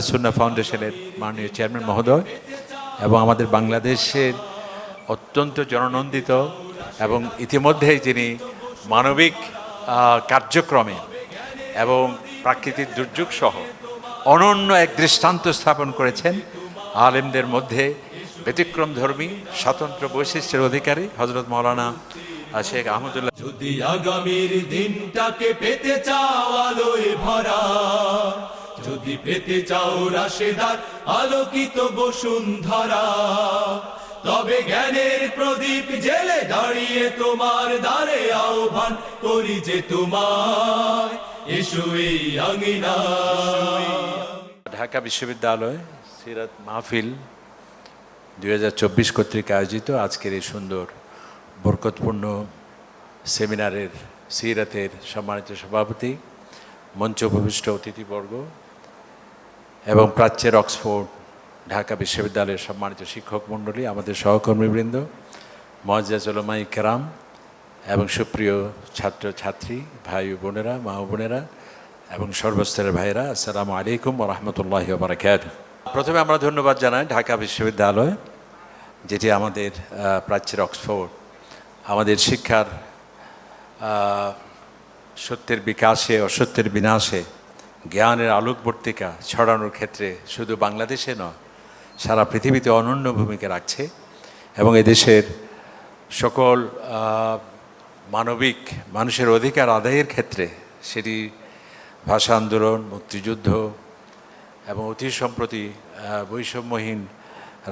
আসুন্না ফাউন্ডেশনের মাননীয় চেয়ারম্যান মহোদয় এবং আমাদের বাংলাদেশের অত্যন্ত জননন্দিত এবং ইতিমধ্যেই যিনি মানবিক কার্যক্রমে এবং প্রাকৃতিক দুর্যোগ সহ অনন্য এক দৃষ্টান্ত স্থাপন করেছেন, আলেমদের মধ্যে ব্যতিক্রম ধর্মী স্বতন্ত্র বৈশিষ্ট্যের অধিকারী হজরত মৌলানা শেখ আহমদুল্লাহ। যদি আগামীর দিনটাকে পেতে ভরা যদি পেতে চাও রাশেদার, আলোকিত বসুন্ধরা। তবে জ্ঞানের প্রদীপ জেলে দাঁড়িয়ে তোমার দ্বারে আহ্বান করি যে তোমার ঢাকা বিশ্ববিদ্যালয়, সিরাত মাহফিল দুই হাজার চব্বিশ কর্তৃক আয়োজিত আজকের এই সুন্দর, বরকতপূর্ণ সেমিনারের সিরাতের সম্মানিত সভাপতি, মঞ্চ উপবিষ্ট অতিথিবর্গ এবং প্রাচ্যের অক্সফোর্ড, ঢাকা বিশ্ববিদ্যালয়ের সম্মানিত শিক্ষক মণ্ডলী, আমাদের সহকর্মীবৃন্দ, মজ্জাজ ওলামাই কেরাম এবং সুপ্রিয় ছাত্র ছাত্রী ভাই বোনেরা, মা বোনেরা এবং সর্বস্তরের ভাইরা আসসালামু আলাইকুম রহমতুল্লাহ বারাকাত প্রথমে আমরা ধন্যবাদ জানাই ঢাকা বিশ্ববিদ্যালয়, যেটি আমাদের প্রাচ্যের অক্সফোর্ড, আমাদের শিক্ষার সত্যের বিকাশে, অসত্যের বিনাশে জ্ঞানের আলোকবর্তিকা ছড়ানোর ক্ষেত্রে শুধু বাংলাদেশে নয়, সারা পৃথিবীতে অনন্য ভূমিকা রাখছে এবং এদেশের সকল মানবিক, মানুষের অধিকার আদায়ের ক্ষেত্রে সেটি ভাষা আন্দোলন, মুক্তিযুদ্ধ এবং অতি সম্প্রতি বৈষম্যহীন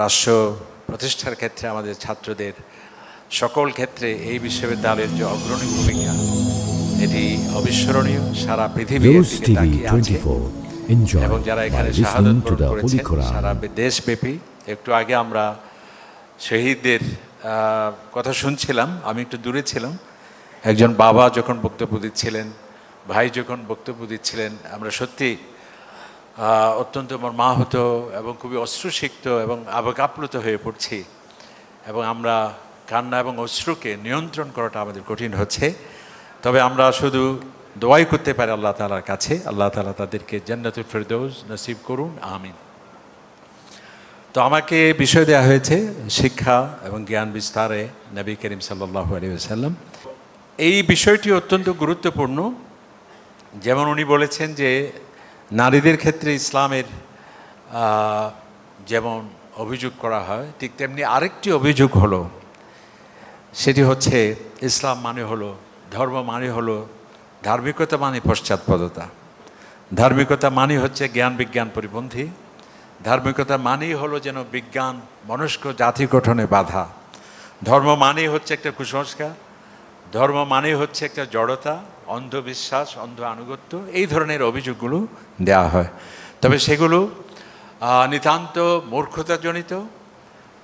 রাষ্ট্র প্রতিষ্ঠার ক্ষেত্রে আমাদের ছাত্রদের সকল ক্ষেত্রে এই বিশ্ববিদ্যালয়ের যে অগ্রণী ভূমিকা এটি অবিস্মরণীয়। সারা পৃথিবী দিকে তাকিয়ে আছে। এবং যারা এখানে শাহাদত করেছেন সারা দেশব্যাপী একটু আগে আমরা শহীদদের কথা শুনছিলাম আমি একটু দূরে ছিলাম। একজন বাবা যখন বক্তব্য দিচ্ছিলেন ভাই যখন বক্তব্য দিচ্ছিলেন আমরা সত্যি আহ, অত্যন্ত আমার মা হতো এবং খুবই অশ্রুসিক্ত এবং আবেগাপ্লুত হয়ে পড়ছি। এবং আমরা কান্না এবং অশ্রুকে নিয়ন্ত্রণ করাটা আমাদের কঠিন হচ্ছে। তবে আমরা শুধু দোয়াই করতে পারি আল্লাহ তালার কাছে। আল্লাহ তালা তাদেরকে জান্নাতুল ফেরদৌস নসিব করুন, আমিন। তো আমাকে বিষয় দেওয়া হয়েছে শিক্ষা এবং জ্ঞান বিস্তারে নবী করিম সাল্লাহ আলী সাল্লাম এই বিষয়টি অত্যন্ত গুরুত্বপূর্ণ। যেমন উনি বলেছেন যে নারীদের ক্ষেত্রে ইসলামের যেমন অভিযোগ করা হয়, ঠিক তেমনি আরেকটি অভিযোগ হলো, সেটি হচ্ছে ইসলাম মানে হলো ধর্ম মানে হলো ধার্মিকতা মানে পশ্চাৎপদতা। ধার্মিকতা মানে হচ্ছে জ্ঞান বিজ্ঞান পরিপন্থী। ধার্মিকতা মানেই হলো যেন বিজ্ঞান মনস্ক জাতি গঠনে বাধা। ধর্ম মানেই হচ্ছে একটা কুসংস্কার। ধর্ম মানেই হচ্ছে একটা জড়তা, অন্ধবিশ্বাস, অন্ধ আনুগত্য, এই ধরনের অভিযোগগুলো দেওয়া হয়। তবে সেগুলো নিতান্ত মূর্খতাজনিত।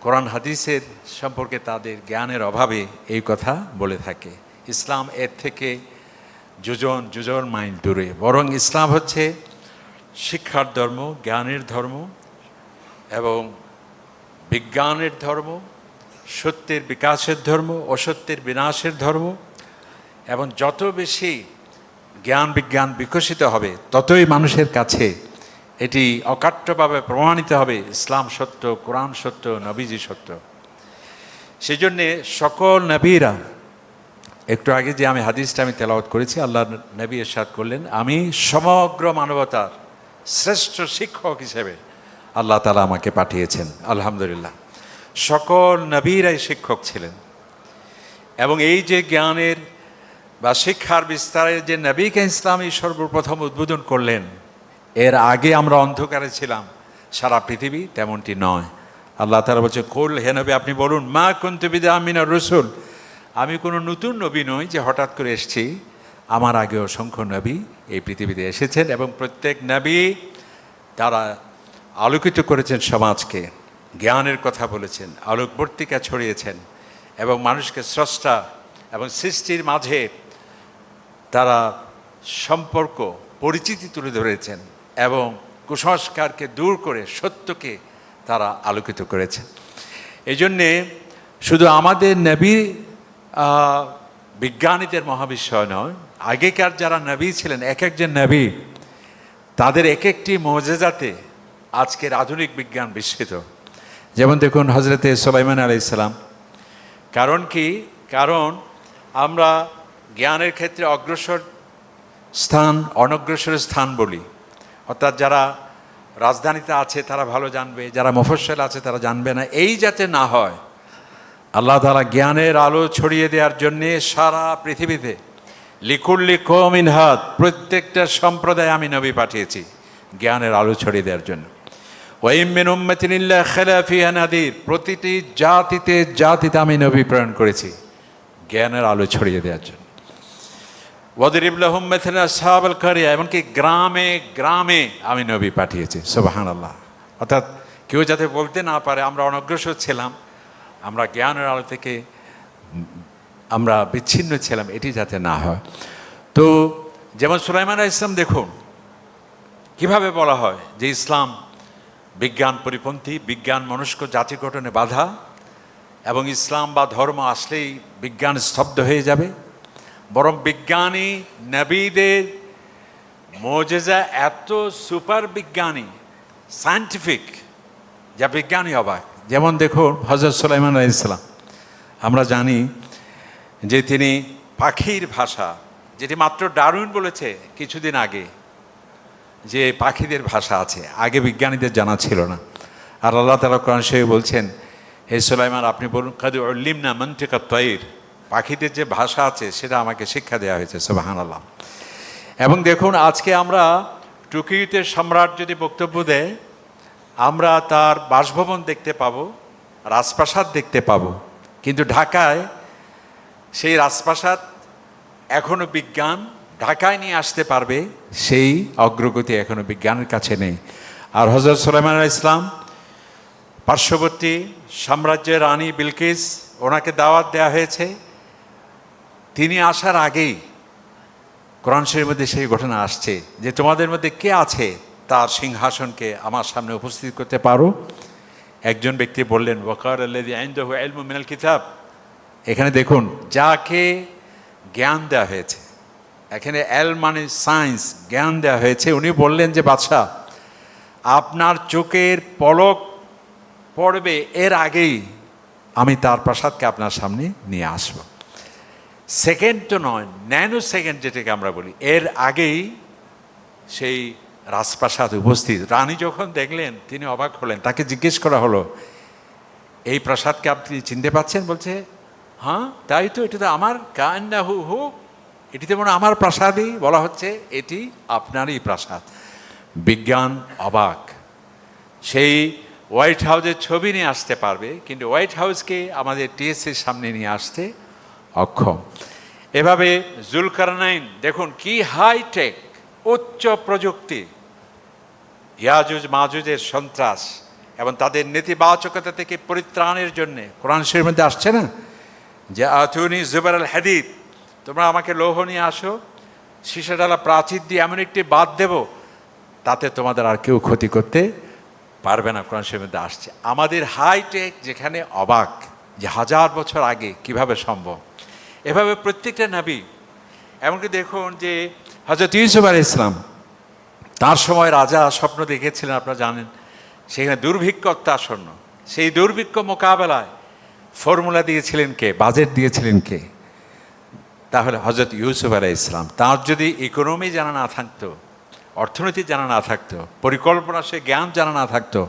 কোরআন হাদিসের সম্পর্কে তাদের জ্ঞানের অভাবে এই কথা বলে থাকে। ইসলাম এর থেকে যোজন যোজন মাইল দূরে। বরং ইসলাম হচ্ছে শিক্ষার ধর্ম, জ্ঞানের ধর্ম এবং বিজ্ঞানের ধর্ম, সত্যের বিকাশের ধর্ম, অসত্যের বিনাশের ধর্ম এবং যত বেশি জ্ঞান বিজ্ঞান বিকশিত হবে, ততই মানুষের কাছে এটি অকাট্যভাবে প্রমাণিত হবে, ইসলাম সত্য, কোরআন সত্য, নবীজি সত্য। সেই জন্যে সকল নবীরা একটু আগে যে আমি হাদিসটা আমি তেলাওয়াত করেছি, আল্লাহ নবী এরশাদ করলেন, আমি সমগ্র মানবতার শ্রেষ্ঠ শিক্ষক হিসেবে আল্লাহ তালা আমাকে পাঠিয়েছেন, আলহামদুলিল্লাহ। সকল নবীরাই শিক্ষক ছিলেন। এবং এই যে জ্ঞানের বা শিক্ষার বিস্তারের যে নবীকে ইসলামী সর্বপ্রথম উদ্বোধন করলেন, এর আগে আমরা অন্ধকারে ছিলাম, সারা পৃথিবী তেমনটি নয়। আল্লাহ তালা বলছে, কোল, হে নবী, আপনি বলুন, মা কুন্তুবিদা আমিনা রসুল? আমি কোনো নতুন নবী নই যে হঠাৎ করে এসেছি। আমার আগে অসংখ্য নবী এই পৃথিবীতে এসেছেন এবং প্রত্যেক নবী তারা আলোকিত করেছেন সমাজকে, জ্ঞানের কথা বলেছেন আলোকবর্তিকা ছড়িয়েছেন এবং মানুষকে স্রষ্টা এবং সৃষ্টির মাঝে তারা সম্পর্ক, পরিচিতি তুলে ধরেছেন এবং কুসংস্কারকে দূর করে সত্যকে তারা আলোকিত করেছেন। এই জন্যে শুধু আমাদের নবী বিজ্ঞানীদের মহাবিস্ময় নয়। আগেকার যারা নবী ছিলেন, এক একজন নবী, তাদের এক একটি মজেজাতে আজকের আধুনিক বিজ্ঞান বিস্মিত যেমন দেখুন হজরতে সোলাইমান আলি ইসলাম কারণ কি? কারণ আমরা জ্ঞানের ক্ষেত্রে অগ্রসর স্থান, অনগ্রসর স্থান বলি। অর্থাৎ যারা রাজধানীতে আছে, তারা ভালো জানবে, যারা মফস্বল আছে, তারা জানবে না। এই যাতে না হয় আল্লাহ তালা জ্ঞানের আলো ছড়িয়ে দেওয়ার জন্যে সারা পৃথিবীতে লিকুল্লি কমিন হাত প্রত্যেকটা সম্প্রদায় আমি নবী পাঠিয়েছি জ্ঞানের আলো ছড়িয়ে দেওয়ার জন্য। ওয়াইমিন উম্মতিনিল্লাহ খেলাফিয়া নাদির, প্রতিটি জাতিতে জাতিতে আমি নবী প্রেরণ করেছি জ্ঞানের আলো ছড়িয়ে দেওয়ার জন্য। ওয়াদিরিবুল্লাহম মেথিনা সাহাবাল কারিয়া, এমনকি গ্রামে গ্রামে আমি নবী পাঠিয়েছি সুবাহান আল্লাহ অর্থাৎ কেউ যাতে বলতে না পারে, আমরা অনগ্রসর ছিলাম। আমরা জ্ঞানের আলো থেকে আমরা বিচ্ছিন্ন ছিলাম, এটি যাতে না হয়। তো যেমন সুলাইমান ইসলাম দেখুন, কীভাবে বলা হয় যে ইসলাম বিজ্ঞান পরিপন্থী, বিজ্ঞান মনস্ক জাতি গঠনে বাধা এবং ইসলাম বা ধর্ম আসলেই বিজ্ঞান স্তব্ধ হয়ে যাবে? বরং বিজ্ঞানী নবীদের মোজেজা এত সুপার বিজ্ঞানী সায়েন্টিফিক, যা বিজ্ঞানী অবাক। যেমন দেখুন হজরত সুলাইমান আলাইহিস ইসলাম আমরা জানি যে তিনি পাখির ভাষা, যেটি মাত্র ডারুইন বলেছে কিছুদিন আগে, যে পাখিদের ভাষা আছে, আগে বিজ্ঞানীদের জানা ছিল না। আর আল্লাহ তালা কোরআন শরীফ বলছেন, হে সুলাইমান, আপনি বলুন, কাদু অল্লিম না মন্ত্রিকা তৈর পাখিদের যে ভাষা আছে, সেটা আমাকে শিক্ষা দেওয়া হয়েছে সোবাহান আল্লাহ এবং দেখুন, আজকে আমরা টুকিতে সম্রাট যদি বক্তব্য দেয় আমরা তার বাসভবন দেখতে পাবো, রাজপ্রাসাদ দেখতে পাবো। কিন্তু ঢাকায় সেই রাজপ্রাসাদ এখনও বিজ্ঞান ঢাকায় নিয়ে আসতে পারবে, সেই অগ্রগতি এখনও বিজ্ঞানের কাছে নেই। আর হজরত সুলাইমান ইসলাম পার্শ্ববর্তী সাম্রাজ্যের রানী বিলকিস, ওনাকে দাওয়াত দেওয়া হয়েছে। তিনি আসার আগেই কোরআন শরীর মধ্যে সেই ঘটনা আসছে যে তোমাদের মধ্যে কে আছে তার সিংহাসনকে আমার সামনে উপস্থিত করতে পারো। একজন ব্যক্তি বললেন, ওয়াকার আল্লাদি আইন্দাহু ইলমু মিনাল কিতাব। এখানে দেখুন, যাকে জ্ঞান দেওয়া হয়েছে, এখানে এল মানে সায়েন্স, জ্ঞান দেওয়া হয়েছে। উনি বললেন যে, বাদশাহ, আপনার চোখের পলক পড়বে এর আগেই আমি তার প্রাসাদকে আপনার সামনে নিয়ে আসব। সেকেন্ড তো নয়, ন্যানো সেকেন্ড যেটাকে আমরা বলি, এর আগেই সেই রাজপ্রাসাদ উপস্থিত। রানী যখন দেখলেন, তিনি অবাক হলেন। তাকে জিজ্ঞেস করা হলো, এই প্রাসাদকে আপনি চিনতে পাচ্ছেন? বলছে হ্যাঁ তাই তো, এটা তো আমার কান্না হু। হু এটিতে মনে আমার প্রাসাদই। বলা হচ্ছে, এটি আপনারই প্রাসাদ। বিজ্ঞান অবাক। সেই হোয়াইট হাউসের ছবি নিয়ে আসতে পারবে, কিন্তু হোয়াইট হাউসকে আমাদের টিএসসির সামনে নিয়ে আসতে অক্ষম। এভাবে জুলকারনাইন, দেখুন কি হাইটেক উচ্চ প্রযুক্তি। ইয়াজুজ মাজুজের সন্ত্রাস এবং তাদের নেতিবাচকতা থেকে পরিত্রাণের জন্যে। কোরআন শরীর মধ্যে আসছে না? যে আতুনি জুবার আল হাদিদ, তোমরা আমাকে লৌহ নিয়ে আসো শিশাডালা প্রাচীর দিয়ে এমন একটি বাদ দেব, তাতে তোমাদের আর কেউ ক্ষতি করতে পারবে না, কোরআন শরীর মধ্যে আসছে। আমাদের হাইটেক যেখানে অবাক, যে হাজার বছর আগে কীভাবে সম্ভব? এভাবে প্রত্যেকটা নবী, এমনকি দেখুন যে হজরত ইউসুফ আলী ইসলাম তার সময় রাজা স্বপ্ন দেখেছিলেন, আপনারা জানেন, সেখানে দুর্ভিক্ষ অত্যাসন্ন সেই দুর্ভিক্ষ মোকাবেলায় ফর্মুলা দিয়েছিলেন কে? বাজেট দিয়েছিলেন কে? তাহলে হজরত ইউসুফ আলাই ইসলাম তার যদি ইকোনমি জানা না থাকতো, অর্থনীতি জানা না থাকতো, পরিকল্পনা, সে জ্ঞান জানা না থাকতো,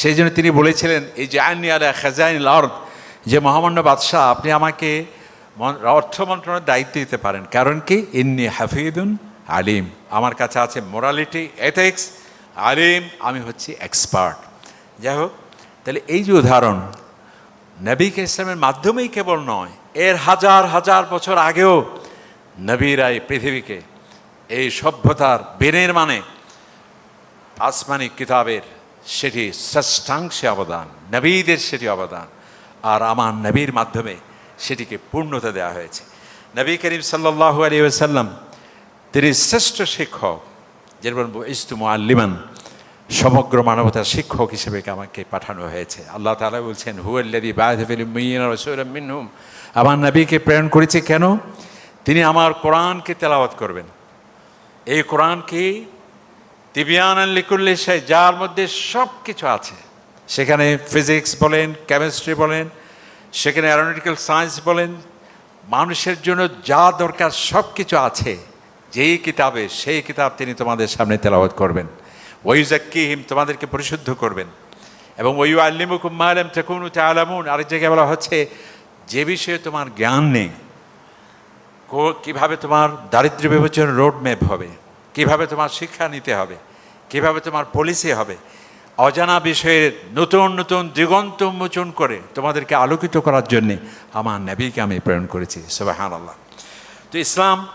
সেই জন্য তিনি বলেছিলেন এই যে আইনি আলা খাজাইন লর্দ যে মহামান্য বাদশাহ, আপনি আমাকে অর্থ মন্ত্রণালয়ের দায়িত্ব দিতে পারেন। কারণ কি? ইন্নি হাফিদুন আলিম। আমার কাছে আছে মোরালিটি এথিক্স আলিম, আমি হচ্ছি এক্সপার্ট যাই হোক, তাহলে এই যে উদাহরণ নবীকে ইসলামের মাধ্যমেই কেবল নয়, এর হাজার হাজার বছর আগেও নবীরা এই পৃথিবীকে এই সভ্যতার বেনের মানে আসমানি কিতাবের সেটি ষষ্ঠাংশে অবদান, নবীদের সেটি অবদান, আর আমার নবীর মাধ্যমে সেটিকে পূর্ণতা দেওয়া হয়েছে। নবী করিম সাল্লাহ আলী সাল্লাম তিনি শ্রেষ্ঠ শিক্ষক যেরকম ইস্তু আল্লিমান সমগ্র মানবতার শিক্ষক হিসেবে আমাকে পাঠানো হয়েছে। আল্লাহ তালা বলছেন হুয়াল্লাদি মিনহুম। আমার নবীকে প্রেরণ করেছে কেন? তিনি আমার কোরআনকে তেলাওয়াত করবেন। এই কোরআনকে তিবিয়ান লিকুল্লি সাই যার মধ্যে সব কিছু আছে। সেখানে ফিজিক্স বলেন, কেমিস্ট্রি বলেন, সেখানে অ্যারোনটিক্যাল সায়েন্স বলেন, মানুষের জন্য যা দরকার সব কিছু আছে। যেই কিতাবে, সেই কিতাব তিনি তোমাদের সামনে তেলাওয়াত করবেন। ওইজাক্কিহিম তোমাদেরকে পরিশুদ্ধ করবেন। এবং ওই আল্লিমুকুম মালাম তেকুনু আলামুন আরেক জায়গায় বলা হচ্ছে, যে বিষয়ে তোমার জ্ঞান নেই, কো- কীভাবে তোমার দারিদ্র্য বিমোচন রোড ম্যাপ হবে, কীভাবে তোমার শিক্ষা নিতে হবে, কীভাবে তোমার পলিসি হবে, অজানা বিষয়ের নতুন নতুন দিগন্ত উন্মোচন করে তোমাদেরকে আলোকিত করার জন্যে আমার নবীকে আমি প্রেরণ করেছি। সুবাহান আল্লাহ তো ইসলাম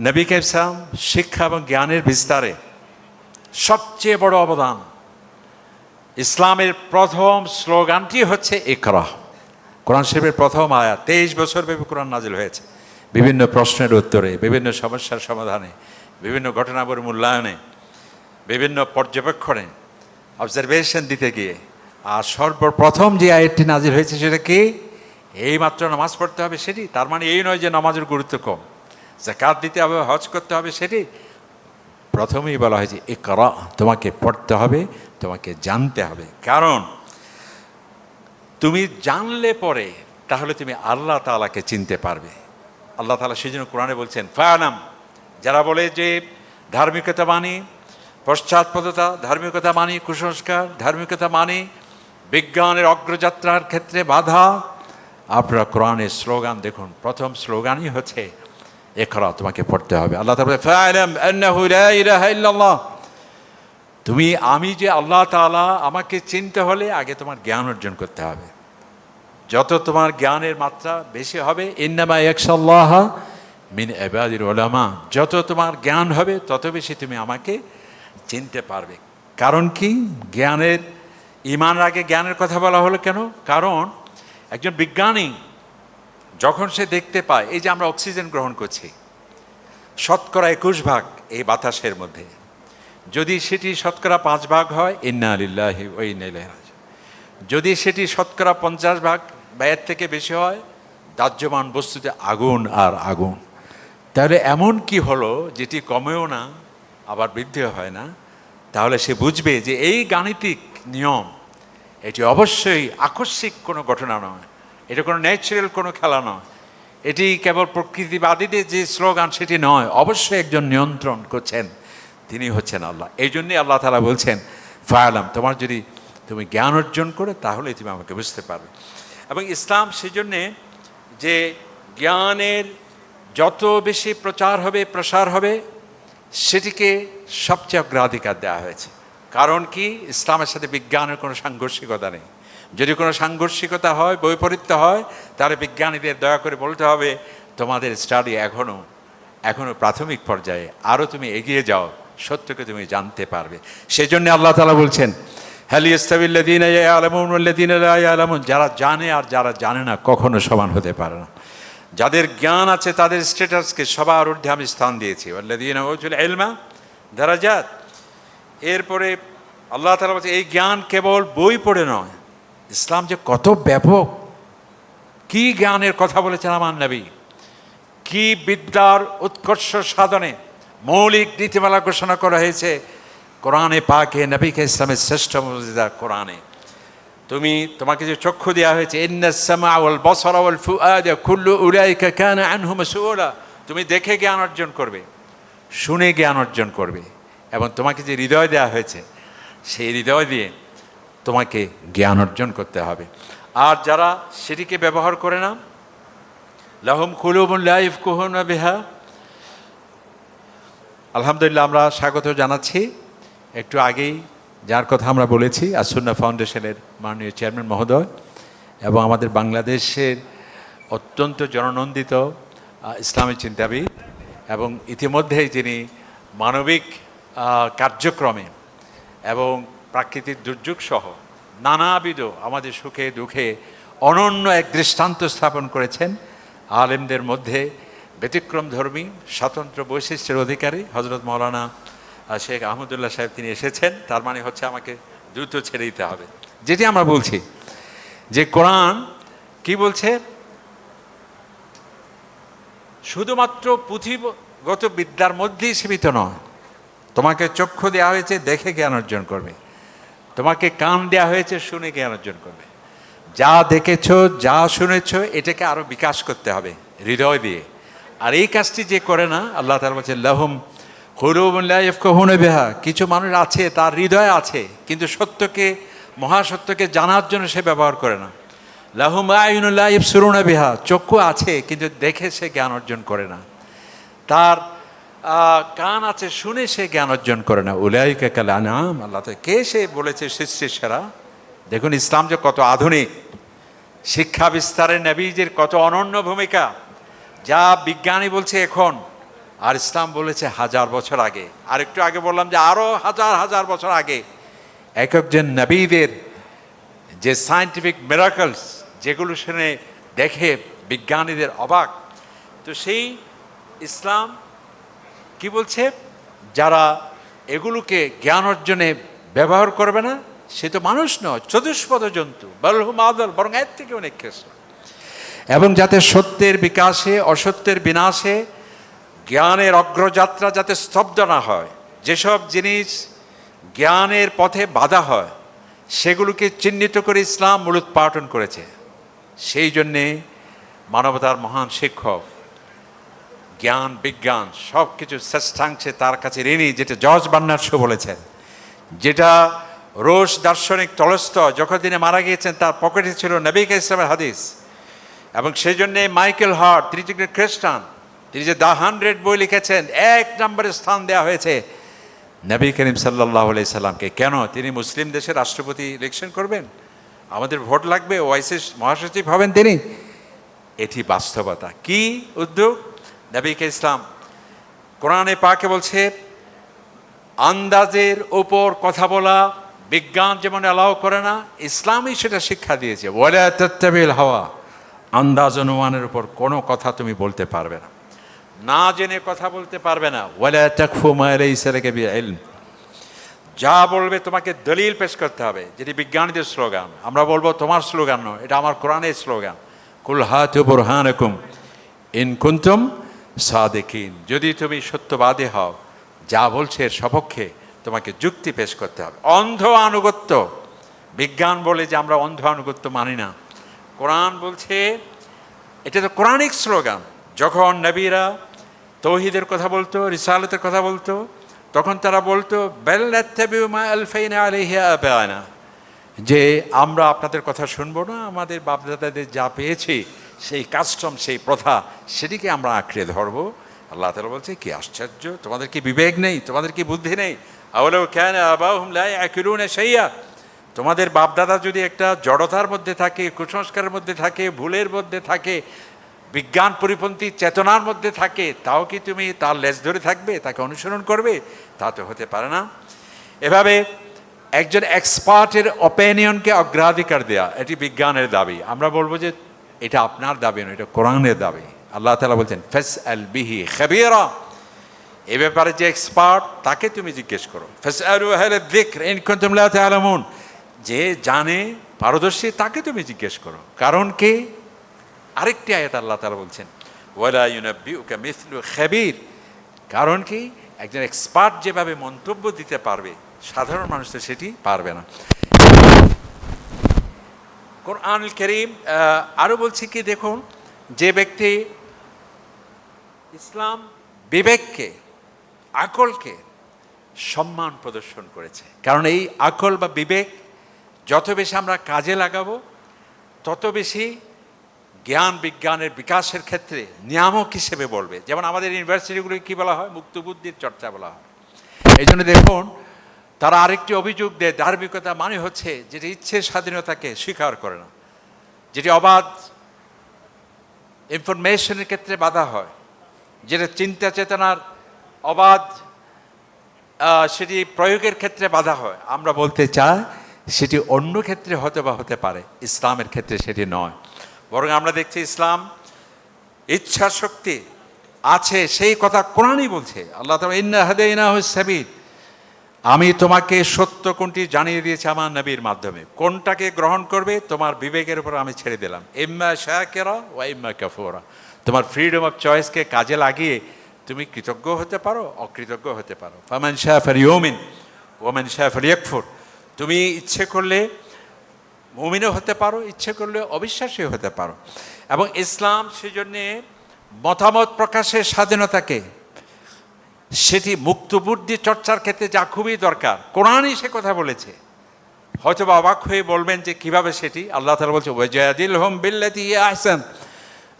নবীকে ইসলাম শিক্ষা এবং জ্ঞানের বিস্তারে সবচেয়ে বড় অবদান। ইসলামের প্রথম স্লোগানটি হচ্ছে ইকরা কোরআন শরীফের প্রথম আয়া তেইশ বছর ব্যাপী কোরআন নাজিল হয়েছে। বিভিন্ন প্রশ্নের উত্তরে, বিভিন্ন সমস্যার সমাধানে, বিভিন্ন ঘটনাবলীর মূল্যায়নে, বিভিন্ন পর্যবেক্ষণে অবজারভেশন দিতে গিয়ে। আর সর্বপ্রথম যে আয়াতটি নাজিল হয়েছে সেটা কি? এই মাত্র নামাজ পড়তে হবে সেটি? তার মানে এই নয় যে নামাজের গুরুত্ব কম। জাকাত দিতে হবে, হজ করতে হবে, সেটি প্রথমেই বলা হয়েছে এ করা তোমাকে পড়তে হবে, তোমাকে জানতে হবে। কারণ, তুমি জানলে পরে, তাহলে তুমি আল্লাহ তালাকে চিনতে পারবে। আল্লাহ তালা সেই জন্য কোরআনে বলছেন, ফায়ানাম, যারা বলে যে ধার্মিকতা মানি, পশ্চাৎপদতা, ধার্মিকতা মানি, কুসংস্কার, ধার্মিকতা মানি, বিজ্ঞানের অগ্রযাত্রার ক্ষেত্রে বাধা, আপনারা কোরআনের স্লোগান দেখুন, প্রথম স্লোগানই হচ্ছে একরা তোমাকে পড়তে হবে। আল্লাহ তালা ফায়ালাম আন্নাহু লা তুমি, আমি যে আল্লাহ তাআলা আমাকে চিনতে হলে আগে তোমার জ্ঞান অর্জন করতে হবে। যত তোমার জ্ঞানের মাত্রা বেশি হবে, ইন্নামা একশাল্লাহ মিন এবাদির ওলামা যত তোমার জ্ঞান হবে, তত বেশি তুমি আমাকে চিনতে পারবে। কারণ কি? জ্ঞানের ইমান আগে জ্ঞানের কথা বলা হলো কেন? কারণ, একজন বিজ্ঞানী যখন সে দেখতে পায়, এই যে আমরা অক্সিজেন গ্রহণ করছি, শতকরা একুশ ভাগ এই বাতাসের মধ্যে। যদি সেটি শতকরা পাঁচ ভাগ হয়, ইন্না আলিল্লাহি ওই যদি সেটি শতকরা পঞ্চাশ ভাগ ব্যয়ের থেকে বেশি হয়, দাহ্যমান বস্তুতে আগুন আর আগুন। তাহলে এমন কি হলো যেটি কমেও না, আবার বৃদ্ধিও হয় না? তাহলে সে বুঝবে যে এই গাণিতিক নিয়ম, এটি অবশ্যই আকস্মিক কোনো ঘটনা নয়। এটা কোনো ন্যাচারাল কোনো খেলা নয়। এটি কেবল প্রকৃতিবাদীদের যে স্লোগান সেটি নয়, অবশ্যই একজন নিয়ন্ত্রণ করছেন। তিনি হচ্ছেন আল্লাহ। এই জন্যই আল্লাহ তালা বলছেন, ফায়ালাম, তোমার যদি তুমি জ্ঞান অর্জন করে তাহলে তুমি আমাকে বুঝতে পারবে। এবং ইসলাম সেজন্যে যে জ্ঞানের যত বেশি প্রচার হবে, প্রসার হবে, সেটিকে সবচেয়ে অগ্রাধিকার দেওয়া হয়েছে। কারণ কি? ইসলামের সাথে বিজ্ঞানের কোনো সাংঘর্ষিকতা নেই। যদি কোনো সাংঘর্ষিকতা হয়, বৈপরীত্য হয়, তাহলে বিজ্ঞানীদের দয়া করে বলতে হবে, তোমাদের স্টাডি এখনও এখনও প্রাথমিক পর্যায়ে। আরও তুমি এগিয়ে যাও, সত্যকে তুমি জানতে পারবে। সেজন্য আল্লাহ তালা বলছেন হ্যালিস্তাবিল্লাদিন আলমুল্লাদিন আলমুন যারা জানে আর যারা জানে না, কখনো সমান হতে পারে না। যাদের জ্ঞান আছে, তাদের স্ট্যাটাসকে সবার ঊর্ধ্বে আমি স্থান দিয়েছি। আল্লাদিন এলমা দারাজাত। এরপরে আল্লাহ তালা বলছে এই জ্ঞান কেবল বই পড়ে নয় ইসলাম যে কত ব্যাপক, কি জ্ঞানের কথা বলেছেন আমার নবী, কি বিদ্যার উৎকর্ষ সাধনে মৌলিক নীতিমালা ঘোষণা করা হয়েছে কোরআনে পাকে, নবীকে ইসলামের শ্রেষ্ঠ মর্যাদা কোরআনে। তুমি, তোমাকে যে চক্ষু দেওয়া হয়েছে তুমি দেখে জ্ঞান অর্জন করবে, শুনে জ্ঞান অর্জন করবে, এবং তোমাকে যে হৃদয় দেওয়া হয়েছে, সেই হৃদয় দিয়ে তোমাকে জ্ঞান অর্জন করতে হবে। আর যারা সেটিকে ব্যবহার করে না, লাহুম লাইফ কুহুন বিহা। আলহামদুলিল্লাহ, আমরা স্বাগত জানাচ্ছি। একটু আগেই যার কথা আমরা বলেছি আসুন্না ফাউন্ডেশনের মাননীয় চেয়ারম্যান মহোদয় এবং আমাদের বাংলাদেশের অত্যন্ত জননন্দিত ইসলামী চিন্তাবিদ এবং ইতিমধ্যেই যিনি মানবিক কার্যক্রমে এবং প্রাকৃতিক দুর্যোগ সহ নানাবিধ আমাদের সুখে দুঃখে অনন্য এক দৃষ্টান্ত স্থাপন করেছেন আলেমদের মধ্যে ব্যতিক্রম ধর্মী, স্বতন্ত্র বৈশিষ্ট্যের অধিকারী হজরত মৌলানা শেখ আহমদুল্লাহ সাহেব তিনি এসেছেন। তার মানে হচ্ছে আমাকে দ্রুত ছেড়ে দিতে হবে। যেটি আমরা বলছি যে কোরআন কি বলছে? শুধুমাত্র পুঁথিগত বিদ্যার মধ্যেই সীমিত নয়। তোমাকে চক্ষু দেওয়া হয়েছে, দেখে জ্ঞান অর্জন করবে। তোমাকে কান দেওয়া হয়েছে, শুনে জ্ঞান অর্জন করবে। যা দেখেছ, যা শুনেছো, এটাকে আরও বিকাশ করতে হবে, হৃদয় দিয়ে। আর এই কাজটি যে করে না, আল্লাহ তালা বলছে লাহুম হুনে বেহা। কিছু মানুষ আছে, তার হৃদয় আছে, কিন্তু সত্যকে, মহাসত্যকে জানার জন্য সে ব্যবহার করে না। লাহুম আইনুল্লাহ সুরুনা বেহা। চক্ষু আছে, কিন্তু দেখে সে জ্ঞান অর্জন করে না। তার কান আছে, শুনে সে জ্ঞান অর্জন করে না। উলাইকে কাল আনাম আল্লাহ কে সে বলেছে শিষ্যের সেরা? দেখুন, ইসলাম যে কত আধুনিক, শিক্ষা বিস্তারে নবীজের কত অনন্য ভূমিকা, যা বিজ্ঞানী বলছে এখন, আর ইসলাম বলেছে হাজার বছর আগে। আর একটু আগে বললাম যে আরও হাজার হাজার বছর আগে এক একজন নবীদের যে সায়েন্টিফিক মেরাকলস যেগুলো শুনে দেখে বিজ্ঞানীদের অবাক, তো সেই ইসলাম কি বলছে? যারা এগুলোকে জ্ঞান অর্জনে ব্যবহার করবে না, সে তো মানুষ নয়, চতুষ্পদ জন্তু। বলহু, মাদল, বরং এর থেকে অনেক কৃষ্ণ এবং যাতে সত্যের বিকাশে, অসত্যের বিনাশে, জ্ঞানের অগ্রযাত্রা যাতে স্তব্ধ না হয়, যেসব জিনিস জ্ঞানের পথে বাধা হয়, সেগুলোকে চিহ্নিত করে ইসলাম মূলোৎপাটন করেছে। সেই জন্যে মানবতার মহান শিক্ষক জ্ঞান বিজ্ঞান সব কিছু শ্রেষ্ঠাংশে তার কাছে ঋণী, যেটা জর্জ বার্নার্স বলেছেন। যেটা রোশ দার্শনিক তলস্ত যখন তিনি মারা গিয়েছেন, তার পকেটে ছিল নবিকা ইসলামের হাদিস। এবং সেই জন্যে মাইকেল হার্ট, তিনি যে খ্রিস্টান, তিনি যে দ্য হান্ড্রেড বই লিখেছেন, এক নম্বরে স্থান দেওয়া হয়েছে। নবী করিম সাল্লাহ সাল্লামকে। কেন? তিনি মুসলিম দেশের রাষ্ট্রপতি ইলেকশন করবেন? আমাদের ভোট লাগবে, ওয়াইসিস মহাসচিব হবেন তিনি। এটি বাস্তবতা। কি উদ্যোগ? নবীকে ইসলাম, কোরআনে পাকে বলছে, আন্দাজের ওপর কথা বলা, বিজ্ঞান যেমন অ্যালাউ করে না, ইসলামই সেটা শিক্ষা দিয়েছে। ওয়ালা হাওয়া, আন্দাজ অনুমানের উপর কোনো কথা তুমি বলতে পারবে না। না জেনে কথা বলতে পারবে না। ওয়ালা যা বলবে তোমাকে দলিল পেশ করতে হবে, যেটি বিজ্ঞানীদের স্লোগান। আমরা বলব তোমার স্লোগান নয়, এটা আমার কোরআনের স্লোগান। কুল হাত বুরহানকুম, ইন কুন্তুম সাদেকিন, যদি তুমি সত্যবাদী হও, যা বলছে এর সপক্ষে তোমাকে যুক্তি পেশ করতে হবে। অন্ধ আনুগত্য, বিজ্ঞান বলে যে আমরা অন্ধ আনুগত্য মানি না। কোরআন বলছে, এটা তো কোরআনিক স্লোগান। যখন নবীরা তৌহিদের কথা বলতো, রিসালতের কথা বলতো, তখন তারা বলতো যে আমরা আপনাদের কথা শুনব না, আমাদের বাপদাদাদের যা পেয়েছি সেই কাস্টম সেই প্রথা, সেটিকে আমরা আঁকড়ে ধরবো। আল্লাহ তালা বলছে, কি আশ্চর্য, তোমাদের কি বিবেক নেই? তোমাদের কি বুদ্ধি নেই? কেন সেইয়া তোমাদের বাপদাদা যদি একটা জড়তার মধ্যে থাকে, কুসংস্কারের মধ্যে থাকে, ভুলের মধ্যে থাকে, বিজ্ঞান পরিপন্থী চেতনার মধ্যে থাকে, তাও কি তুমি তার লেজ ধরে থাকবে, তাকে অনুসরণ করবে? তা তো হতে পারে না। এভাবে একজন এক্সপার্টের অপিনিয়নকে অগ্রাধিকার দেয়া, এটি বিজ্ঞানের দাবি। আমরা বলব যে এটা আপনার দাবি নয়, এটা কোরআনের দাবি। আল্লাহ তালা বলছেন ফেস আল বিহি খেবিয়রা এ ব্যাপারে যে এক্সপার্ট, তাকে তুমি জিজ্ঞেস করো। ফেস আলু তা'লামুন যে জানে, পারদর্শী, তাকে তুমি জিজ্ঞেস করো। কারণ কি? আরেকটি আয়াত আল্লাহ তালা বলছেন খাবির। কারণ কি? একজন এক্সপার্ট যেভাবে মন্তব্য দিতে পারবে, সাধারণ মানুষ তো সেটি পারবে না। কোরআন করিম আরও বলছি কি, দেখুন, যে ব্যক্তি ইসলাম বিবেককে, আকলকে সম্মান প্রদর্শন করেছে, কারণ এই আকল বা বিবেক যত বেশি আমরা কাজে লাগাবো, তত বেশি জ্ঞান বিজ্ঞানের বিকাশের ক্ষেত্রে নিয়ামক হিসেবে বলবে। যেমন আমাদের ইউনিভার্সিটিগুলো কি বলা হয়? মুক্তবুদ্ধির চর্চা বলা হয়। এই জন্য দেখুন তারা আরেকটি অভিযোগ দেয়, ধার্মিকতা মানে হচ্ছে যেটি ইচ্ছের স্বাধীনতাকে স্বীকার করে না। যেটি অবাধ ইনফরমেশনের ক্ষেত্রে বাধা হয়। যেটা চিন্তা চেতনার অবাধ সেটি প্রয়োগের ক্ষেত্রে বাধা হয়। আমরা বলতে চাই, সেটি অন্য ক্ষেত্রে হতে বা হতে পারে, ইসলামের ক্ষেত্রে সেটি নয়। বরং আমরা দেখছি ইসলাম ইচ্ছা শক্তি আছে, সেই কথা কোরআনই বলছে। আল্লাহ ইন্না হাদাইনা সাবিল। আমি তোমাকে সত্য কোনটি জানিয়ে দিয়েছি আমার নবীর মাধ্যমে। কোনটাকে গ্রহণ করবে, তোমার বিবেকের উপর আমি ছেড়ে দিলাম। ইম্মা শাকেরা ওয়া ইম্মা কাফুরা। তোমার ফ্রিডম অফ চয়েসকে কাজে লাগিয়ে তুমি কৃতজ্ঞ হতে পারো, অকৃতজ্ঞ হতে পারো। ফামান শাহফার ইউমিন ওমান শাহফার ইয়কফুর তুমি ইচ্ছে করলে মুমিনও হতে পারো, ইচ্ছে করলে অবিশ্বাসী হতে পারো। এবং ইসলাম সেজন্যে মতামত প্রকাশের স্বাধীনতাকে সেটি মুক্ত বুদ্ধি চর্চার ক্ষেত্রে যা খুবই দরকার। কোরআনই সে কথা বলেছে। হয়তো বা অবাক হয়ে বলবেন যে কীভাবে সেটি? আল্লাহ তালা বলছে ওয়াজাদিল হোম বিল্লাতি আহসান।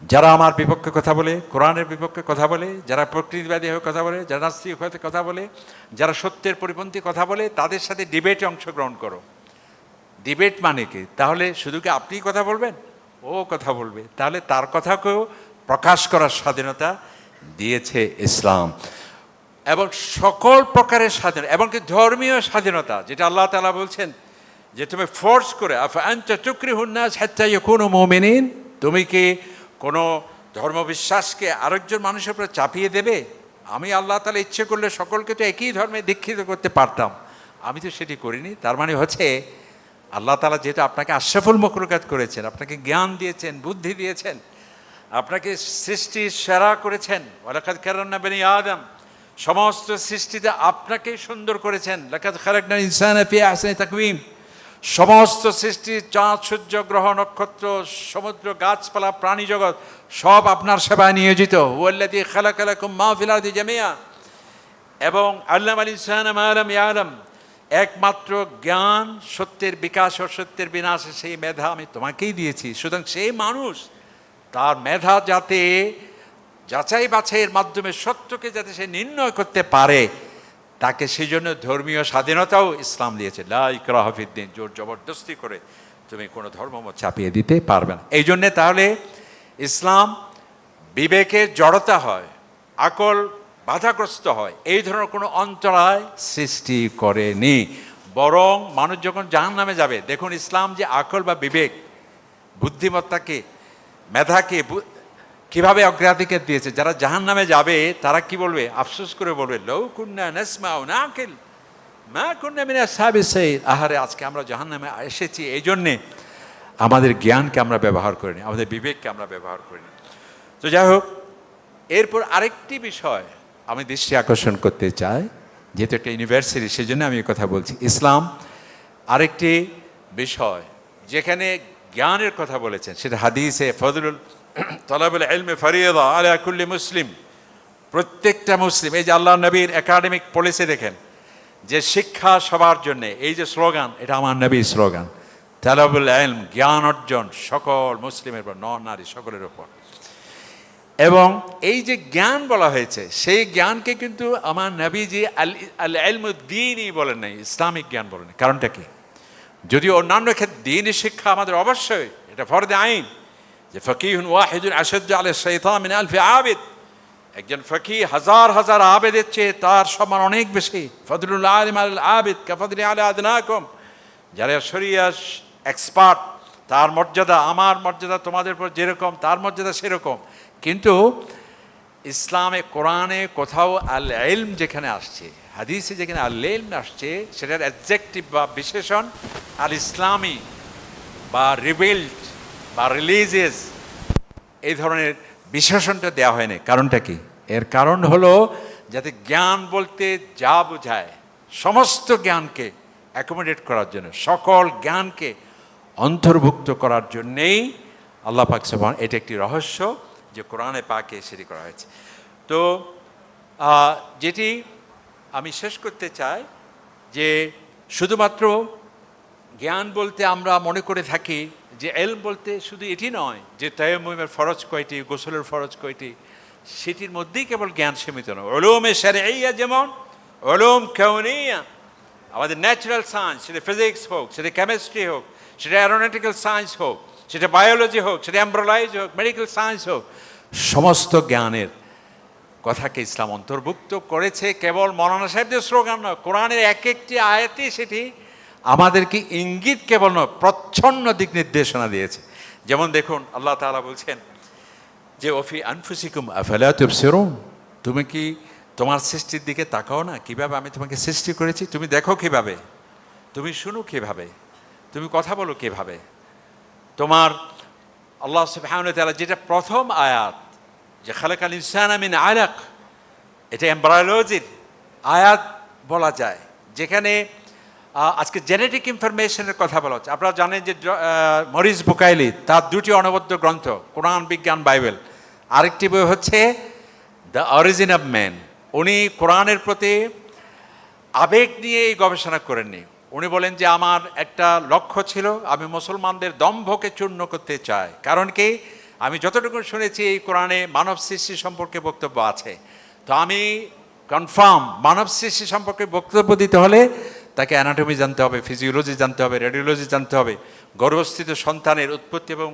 যারা আমার বিপক্ষে কথা বলে, কোরআনের বিপক্ষে কথা বলে, যারা প্রকৃতিবাদী হয়ে কথা বলে, যারা নাস্তিক হয়ে কথা বলে, যারা সত্যের পরিপন্থী কথা বলে, তাদের সাথে ডিবেটে অংশগ্রহণ করো। ডিবেট মানে কি? তাহলে শুধু কি আপনি কথা বলবেন? ও কথা বলবে। তাহলে তার কথাকেও প্রকাশ করার স্বাধীনতা দিয়েছে ইসলাম। এবং সকল প্রকারের স্বাধীনতা এমনকি ধর্মীয় স্বাধীনতা, যেটা আল্লাহ তালা বলছেন যে তুমি ফোর্স করে চুকরি হুন্নাস হ্যাচাই কোনো মোমেনিন? তুমি কি কোনো ধর্মবিশ্বাসকে আরেকজন মানুষের উপরে চাপিয়ে দেবে? আমি আল্লাহ তালা ইচ্ছে করলে সকলকে তো একই ধর্মে দীক্ষিত করতে পারতাম। আমি তো সেটি করিনি। তার মানে হচ্ছে আল্লাহ তালা যেহেতু আপনাকে আশরাফুল মকরুকাত করেছেন, আপনাকে জ্ঞান দিয়েছেন, বুদ্ধি দিয়েছেন, আপনাকে সৃষ্টি সেরা করেছেন। ওয়ালাকাদ কারান্না বেনি আদম। সমস্ত সৃষ্টিতে আপনাকেই সুন্দর করেছেন। লাকাদ খারাকনা ইনসান সমস্ত সৃষ্টি, চাঁদ, সূর্য, গ্রহ, নক্ষত্র, সমুদ্র, গাছপালা, প্রাণী জগৎ, সব আপনার সেবায় নিয়োজিত। ওয়াল্লাযী খালাকালাকুম মা ফিল আরদি জামিয়া এবং আল্লাহ আলী ইসলাম আলম ইয়ালম, একমাত্র জ্ঞান, সত্যের বিকাশ ও সত্যের বিনাশে, সেই মেধা আমি তোমাকেই দিয়েছি। সুতরাং সেই মানুষ, তার মেধা যাতে যাচাই বাছাইয়ের মাধ্যমে সত্যকে যাতে সে নির্ণয় করতে পারে, তাকে সেই জন্য ধর্মীয় স্বাধীনতাও ইসলাম দিয়েছে। লাইকরা হাফিদ্দিন জোর জবরদস্তি করে তুমি কোনো ধর্মমত চাপিয়ে দিতে পারবে না। এই জন্যে তাহলে ইসলাম বিবেকের জড়তা হয়, আকল বাধাগ্রস্ত হয়, এই ধরনের কোনো অন্তরায় সৃষ্টি করেনি। বরং মানুষ যখন জাহান নামে যাবে, দেখুন ইসলাম যে আকল বা বিবেক, বুদ্ধিমত্তাকে, মেধাকে কীভাবে অগ্রাধিকার দিয়েছে? যারা জাহান নামে যাবে, তারা কি বলবে? আফসোস করে বলবে লৌ কুন্না আহারে, আজকে আমরা জাহান নামে এসেছি এই জন্যে আমাদের জ্ঞানকে আমরা ব্যবহার করিনি, আমাদের বিবেককে আমরা ব্যবহার করিনি। তো যাই হোক, এরপর আরেকটি বিষয় আমি দৃষ্টি আকর্ষণ করতে চাই, যেহেতু একটা ইউনিভার্সিটি সেই জন্য আমি কথা বলছি। ইসলাম আরেকটি বিষয় যেখানে জ্ঞানের কথা বলেছেন, সেটা হাদিসে ফজলুল তলাবুল এলমে ফরিয়দা আলা কুল্লি মুসলিম প্রত্যেকটা মুসলিম, এই যে আল্লাহ নবীর একাডেমিক পলিসি দেখেন, যে শিক্ষা সবার জন্য, এই যে স্লোগান, এটা আমার নবীর স্লোগান। তালাবুল এলম জ্ঞান অর্জন, সকল মুসলিমের উপর নর নারী, সকলের উপর। এবং এই যে জ্ঞান বলা হয়েছে, সেই জ্ঞানকে কিন্তু আমার নবীজি আল আল এলমুদ্দিনই বলেন নাই, ইসলামিক জ্ঞান বলেন। কারণটা কি? যদিও অন্যান্য ক্ষেত্রে দিনই শিক্ষা আমাদের অবশ্যই, এটা ফরদে আইন। যে ফকিহুন ওয়াহিদুন আসাদ্দ আলে শৈতান মিন আলফি আবিদ একজন ফকি হাজার হাজার আবেদের চেয়ে তার সম্মান অনেক বেশি। ফদরুল আলিম আল আবিদ কাফদুল আলী আদনাকম। যারা শরিয়া এক্সপার্ট, তার মর্যাদা, আমার মর্যাদা তোমাদের উপর যেরকম, তার মর্যাদা সেরকম। কিন্তু ইসলামে, কোরআনে কোথাও আল এলম যেখানে আসছে, হাদিসে যেখানে আল এলম আসছে, সেটার অ্যাডজেক্টিভ বা বিশেষণ আল ইসলামী বা রিবেল্ড বা রিলিজিয়াস এই ধরনের বিশেষণটা দেওয়া হয়নি। কারণটা কি? এর কারণ হলো যাতে জ্ঞান বলতে যা বোঝায়, সমস্ত জ্ঞানকে অ্যাকোমোডেট করার জন্য, সকল জ্ঞানকে অন্তর্ভুক্ত করার জন্যেই আল্লাহ পাক সাবান এটা একটি রহস্য যে কোরআনে পাকে সেটি করা হয়েছে। তো যেটি আমি শেষ করতে চাই যে শুধুমাত্র জ্ঞান বলতে আমরা মনে করে থাকি যে এল বলতে শুধু এটি নয় যে তয়মের ফরজ কয়টি, গোসলের ফরজ কয়টি, সেটির মধ্যেই কেবল জ্ঞান সীমিত নয়। ওলুমে সারিয়া যেমন ওলুম কেউনিয়া, আমাদের ন্যাচারাল সায়েন্স সেটা ফিজিক্স হোক, সেটা কেমিস্ট্রি হোক, সেটা অ্যারোনটিক্যাল সায়েন্স হোক, সেটা বায়োলজি হোক, সেটা এমব্রোলাইজ হোক মেডিকেল সায়েন্স হোক, সমস্ত জ্ঞানের কথাকে ইসলাম অন্তর্ভুক্ত করেছে কেবল মৌলানা সাহেবদের স্লোগান নয়, কোরআনের এক একটি আয়াতে সেটি আমাদেরকে ইঙ্গিত কেবল নয়, প্রচ্ছন্ন দিক নির্দেশনা দিয়েছে। যেমন দেখুন, আল্লাহ তালা বলছেন যে, ওফি আনফুসিকুম আফালা তুবসিরুন? তুমি কি তোমার সৃষ্টির দিকে তাকাও না? কীভাবে আমি তোমাকে সৃষ্টি করেছি? তুমি দেখো কীভাবে? তুমি শুনো কীভাবে? তুমি কথা বলো কীভাবে? তোমার আল্লাহ ওয়া যেটা প্রথম আয়াত, যে, খালাকাল ইনসান আমিন আলাক এটা এমব্রায়োলজির আয়াত বলা যায়। যেখানে আজকে জেনেটিক ইনফরমেশনের কথা বলা হচ্ছে। আপনারা জানেন যে মরিস বুকাইলি, তার দুটি অনবদ্য গ্রন্থ, কোরআন, বিজ্ঞান, বাইবেল। আরেকটি বই হচ্ছে দ্য অরিজিন অফ ম্যান উনি কোরআনের প্রতি আবেগ নিয়ে এই গবেষণা করেননি। উনি বলেন যে, আমার একটা লক্ষ্য ছিল, আমি মুসলমানদের দম্ভকে চূর্ণ করতে চাই। কারণ কি? আমি যতটুকু শুনেছি, এই কোরআনে মানব সৃষ্টি সম্পর্কে বক্তব্য আছে। তো আমি কনফার্ম মানব সৃষ্টি সম্পর্কে বক্তব্য দিতে হলে তাকে অ্যানাটমি জানতে হবে ফিজিওলজি জানতে হবে রেডিওলজি জানতে হবে। গর্ভস্থিত সন্তানের উৎপত্তি এবং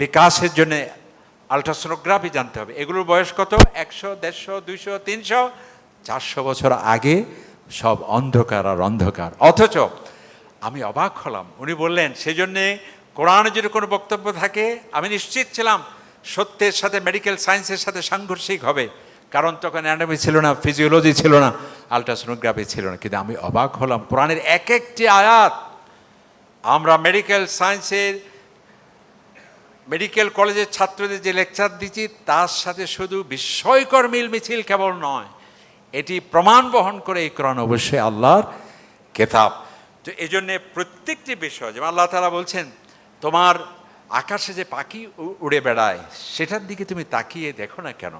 বিকাশের জন্য আলট্রাসোনোগ্রাফি জানতে হবে। এগুলোর বয়স কত? একশো, দেড়শো, দুইশো, তিনশো? চারশো বছর আগে সব অন্ধকার আর অন্ধকার। অথচ আমি অবাক হলাম। উনি বললেন, সেজন্যে কোরআনে যদি কোনো বক্তব্য থাকে, আমি নিশ্চিত ছিলাম সত্যের সাথে মেডিকেল সায়েন্সের সাথে সাংঘর্ষিক হবে। কারণ তখন অ্যানাটমি ছিল না ফিজিওলজি ছিল না আলট্রাসোনোগ্রাফি ছিল না। কিন্তু আমি অবাক হলাম, কোরআনের এক একটি আয়াত, আমরা মেডিকেল সায়েন্সের মেডিকেল কলেজের ছাত্রদের যে লেকচার দিচ্ছি, তার সাথে শুধু বিস্ময়কর মিল মিছিল কেবল নয়, এটি প্রমাণ বহন করে এই কোরআন অবশ্যই আল্লাহর কেতাব। তো এই জন্যে প্রত্যেকটি বিষয়, যেমন আল্লাহ তালা বলছেন, তোমার আকাশে যে পাখি উড়ে বেড়ায়, সেটার দিকে তুমি তাকিয়ে দেখো না কেন?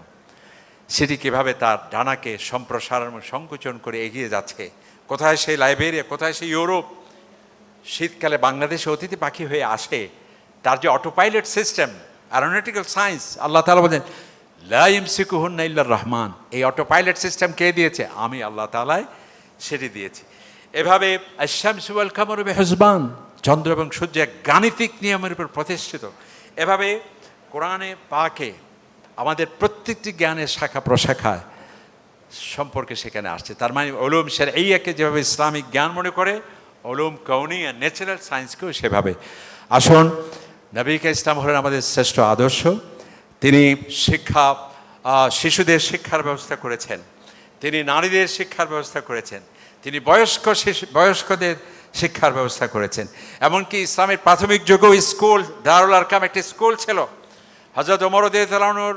সেটি কীভাবে তার ডানাকে সম্প্রসারণ সংকোচন করে এগিয়ে যাচ্ছে? কোথায় সেই লাইবেরিয়া, কোথায় সেই ইউরোপ? শীতকালে বাংলাদেশে অতিথি পাখি হয়ে আসে। তার যে autopilot system aeronautical science Allah তালা বলেন লাইম সিকুহুন্না ইল্লার রহমান। এই অটোপাইলট সিস্টেম কে দিয়েছে? আমি আল্লাহ তালায় সেটি দিয়েছি। এভাবে হজবান চন্দ্র এবং সূর্য গাণিতিক নিয়মের উপর প্রতিষ্ঠিত। এভাবে কোরআনে পাকে আমাদের প্রত্যেকটি জ্ঞানের শাখা প্রশাখায় সম্পর্কে সেখানে আসছে। তার মানে ওলুম সের এইয়াকে যেভাবে ইসলামিক জ্ঞান মনে করে, ওলুম কৌনি আর ন্যাচারাল সায়েন্সকেও সেভাবে। আসুন নবীকা ইসলাম হলেন আমাদের শ্রেষ্ঠ আদর্শ। তিনি শিক্ষা শিশুদের শিক্ষার ব্যবস্থা করেছেন। তিনি নারীদের শিক্ষার ব্যবস্থা করেছেন। তিনি বয়স্ক শিশু, বয়স্কদের শিক্ষার ব্যবস্থা করেছেন। এমনকি ইসলামের প্রাথমিক যুগেও স্কুল, দারুল আরকাম একটি স্কুল ছিল। হজরত ওমর উদ্দিনুর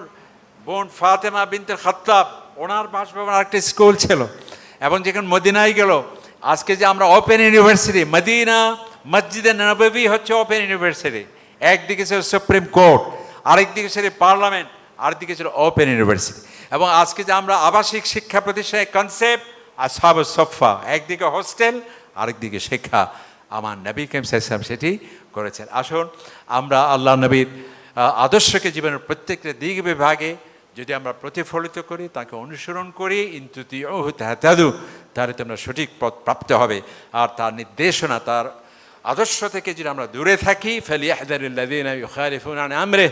বোন ফাতেমা বিনতে খাত্তাব, ওনার বাসভবন আরেকটি স্কুল ছিল এবং যেখানে মদিনায় গেল। আজকে যে আমরা ওপেন ইউনিভার্সিটি মদিনা মসজিদে নববী হচ্ছে ওপেন ইউনিভার্সিটি একদিকে ছিল সুপ্রিম কোর্ট আরেকদিকে ছিল পার্লামেন্ট আরেকদিকে ছিল ওপেন ইউনিভার্সিটি এবং আজকে যে আমরা আবাসিক শিক্ষা প্রতিষ্ঠানের কনসেপ্ট আর সব সফা, একদিকে হোস্টেল আরেকদিকে শিক্ষা। আমার নবী কেম সাইসাম সেটি করেছেন। আসুন, আমরা আল্লাহ নবীর আদর্শকে জীবনের প্রত্যেকটা দিক বিভাগে যদি আমরা প্রতিফলিত করি, তাকে অনুসরণ করি ইন্তুতি ও হাতাদু তাহলে তোমরা সঠিক পথ প্রাপ্ত হবে। আর তার নির্দেশনা, তার আদর্শ থেকে যদি আমরা দূরে থাকি আমরে,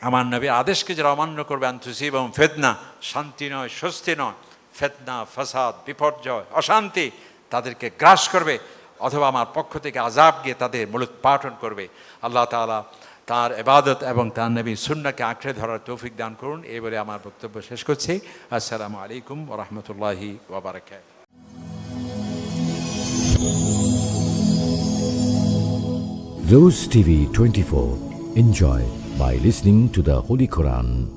আমার নবীর আদেশকে যারা অমান্য করবে আন্তসিব এবং ফেদনা শান্তি নয়, স্বস্তি নয় ফেদনা ফসাদ, বিপর্যয়, অশান্তি তাদেরকে গ্রাস করবে, অথবা আমার পক্ষ থেকে আজাব গিয়ে তাদের মূলোৎপাটন করবে। আল্লাহ তাআলা তার এবাদত এবং তার নবী সুন্নাকে আঁকড়ে ধরার তৌফিক দান করুন এবারে আমার বক্তব্য শেষ করছি আসসালামু আলাইকুম রহমতুল্লাহি ওবরাকাত Rose TV 24. Enjoy by listening to the Holy Quran.